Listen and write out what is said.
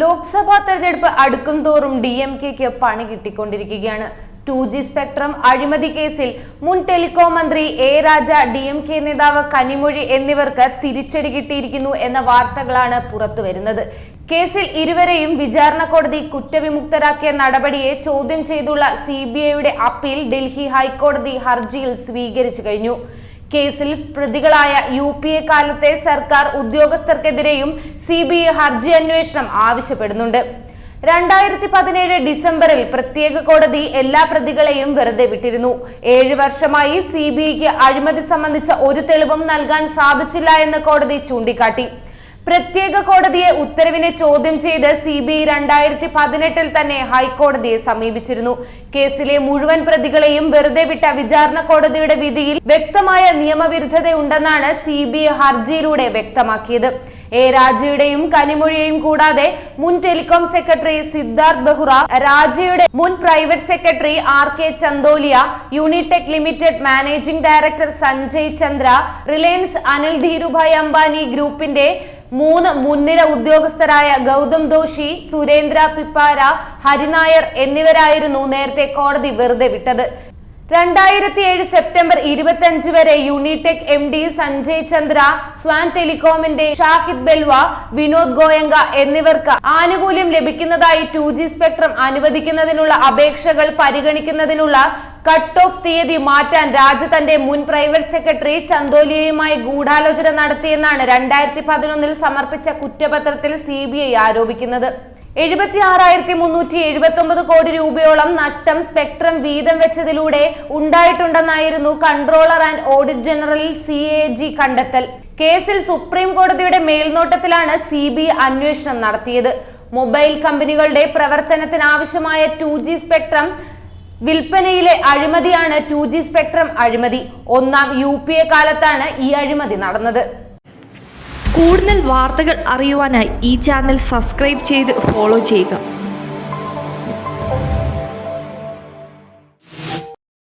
ലോക്സഭാ തെരഞ്ഞെടുപ്പ് അടുക്കും തോറും ഡി എം കെക്ക് പണി കിട്ടിക്കൊണ്ടിരിക്കുകയാണ്. ടു ജി സ്പെക്ട്രം അഴിമതി കേസിൽ മുൻ ടെലികോം മന്ത്രി A Raja D M K നേതാവ് കനിമൊഴി എന്നിവർക്ക് തിരിച്ചടി കിട്ടിയിരിക്കുന്നു എന്ന വാർത്തകളാണ് പുറത്തുവരുന്നത് കേസിൽ ഇരുവരെയും വിചാരണ കോടതി കുറ്റവിമുക്തരാക്കിയ നടപടിയെ ചോദ്യം ചെയ്തുള്ള സി ബി ഐയുടെ അപ്പീൽ ഡൽഹി ഹൈക്കോടതി ഹർജിയിൽ സ്വീകരിച്ചു കഴിഞ്ഞു. കേസിൽ പ്രതികളായ യു പി എ കാലത്തെ സർക്കാർ ഉദ്യോഗസ്ഥർക്കെതിരെയും സി ബി ഐ ഹർജി അന്വേഷണം ആവശ്യപ്പെടുന്നുണ്ട്. രണ്ടായിരത്തി പതിനേഴ് ഡിസംബറിൽ പ്രത്യേക കോടതി എല്ലാ പ്രതികളെയും വെറുതെ വിട്ടിരുന്നു. ഏഴ് വർഷമായി സി ബി ഐക്ക് അഴിമതി സംബന്ധിച്ച ഒരു തെളിവും നൽകാൻ സാധിച്ചില്ല എന്ന് കോടതി ചൂണ്ടിക്കാട്ടി. പ്രത്യേക കോടതിയെ ഉത്തരവിനെ ചോദ്യം ചെയ്ത് സി ബി ഐ രണ്ടായിരത്തി പതിനെട്ടിൽ തന്നെ ഹൈക്കോടതിയെ സമീപിച്ചിരുന്നു. കേസിലെ മുഴുവൻ പ്രതികളെയും വെറുതെ വിട്ട വിചാരണ കോടതിയുടെ വിധിയിൽ വ്യക്തമായ നിയമവിരുദ്ധതയുണ്ടെന്നാണ് സി ബി ഐ ഹർജിയിലൂടെ വ്യക്തമാക്കിയത്. എ രാജയുടെയും കനിമൊഴിയെയും കൂടാതെ മുൻ ടെലികോം സെക്രട്ടറി സിദ്ധാർത്ഥ് ബെഹ്റ രാജയുടെ മുൻ private secretary R K Chandolia Unitech limited managing director Sanjay Chandra Reliance Anil Dhirubhai Ambani ഗ്രൂപ്പിന്റെ മൂന്ന് മുൻനിര ഉദ്യോഗസ്ഥരായ ഗൗതം ദോഷി സുരേന്ദ്ര പിപ്പാര ഹരിനായർ എന്നിവരായിരുന്നു നേരത്തെ കോടതി വെറുതെ വിട്ടത്. രണ്ടായിരത്തി ഏഴ് സെപ്റ്റംബർ ഇരുപത്തി വരെ Unitech M D Sanjay Chandra Swan ടെലികോമിന്റെ Shahid Balwa Vinod Goenka എന്നിവർക്ക് ആനുകൂല്യം ലഭിക്കുന്നതായി ടു ജി സ്പെക്ട്രം അനുവദിക്കുന്നതിനുള്ള അപേക്ഷകൾ പരിഗണിക്കുന്നതിനുള്ള കട്ട് ഓഫ് തീയതി മാറ്റാൻ രാജ തന്റെ മുൻ പ്രൈവറ്റ് സെക്രട്ടറി ചന്ദോലിയയുമായി ഗൂഢാലോചന നടത്തിയെന്നാണ് രണ്ടായിരത്തി പതിനൊന്നിൽ സമർപ്പിച്ച കുറ്റപത്രത്തിൽ സി ആരോപിക്കുന്നത് എഴുപത്തി ആറായിരത്തി മുന്നൂറ്റി എഴുപത്തി ഒമ്പത് കോടി രൂപയോളം നഷ്ടം സ്പെക്ട്രം വീതം വെച്ചതിലൂടെ ഉണ്ടായിട്ടുണ്ടെന്നായിരുന്നു controller and audit general C A G കണ്ടെത്തൽ. കേസിൽ സുപ്രീം കോടതിയുടെ മേൽനോട്ടത്തിലാണ് സി ബി അന്വേഷണം നടത്തിയത്. മൊബൈൽ കമ്പനികളുടെ പ്രവർത്തനത്തിനാവശ്യമായ ടു ജി സ്പെക്ട്രം വിൽപ്പനയിലെ അഴിമതിയാണ് ടു ജി സ്പെക്ട്രം അഴിമതി. ഒന്നാം യു പി എ കാലത്താണ് ഈ അഴിമതി നടന്നത്. കൂടുതൽ വാർത്തകൾ അറിയുവാനായി ഈ ചാനൽ സബ്സ്ക്രൈബ് ചെയ്ത് ഫോളോ ചെയ്യുക.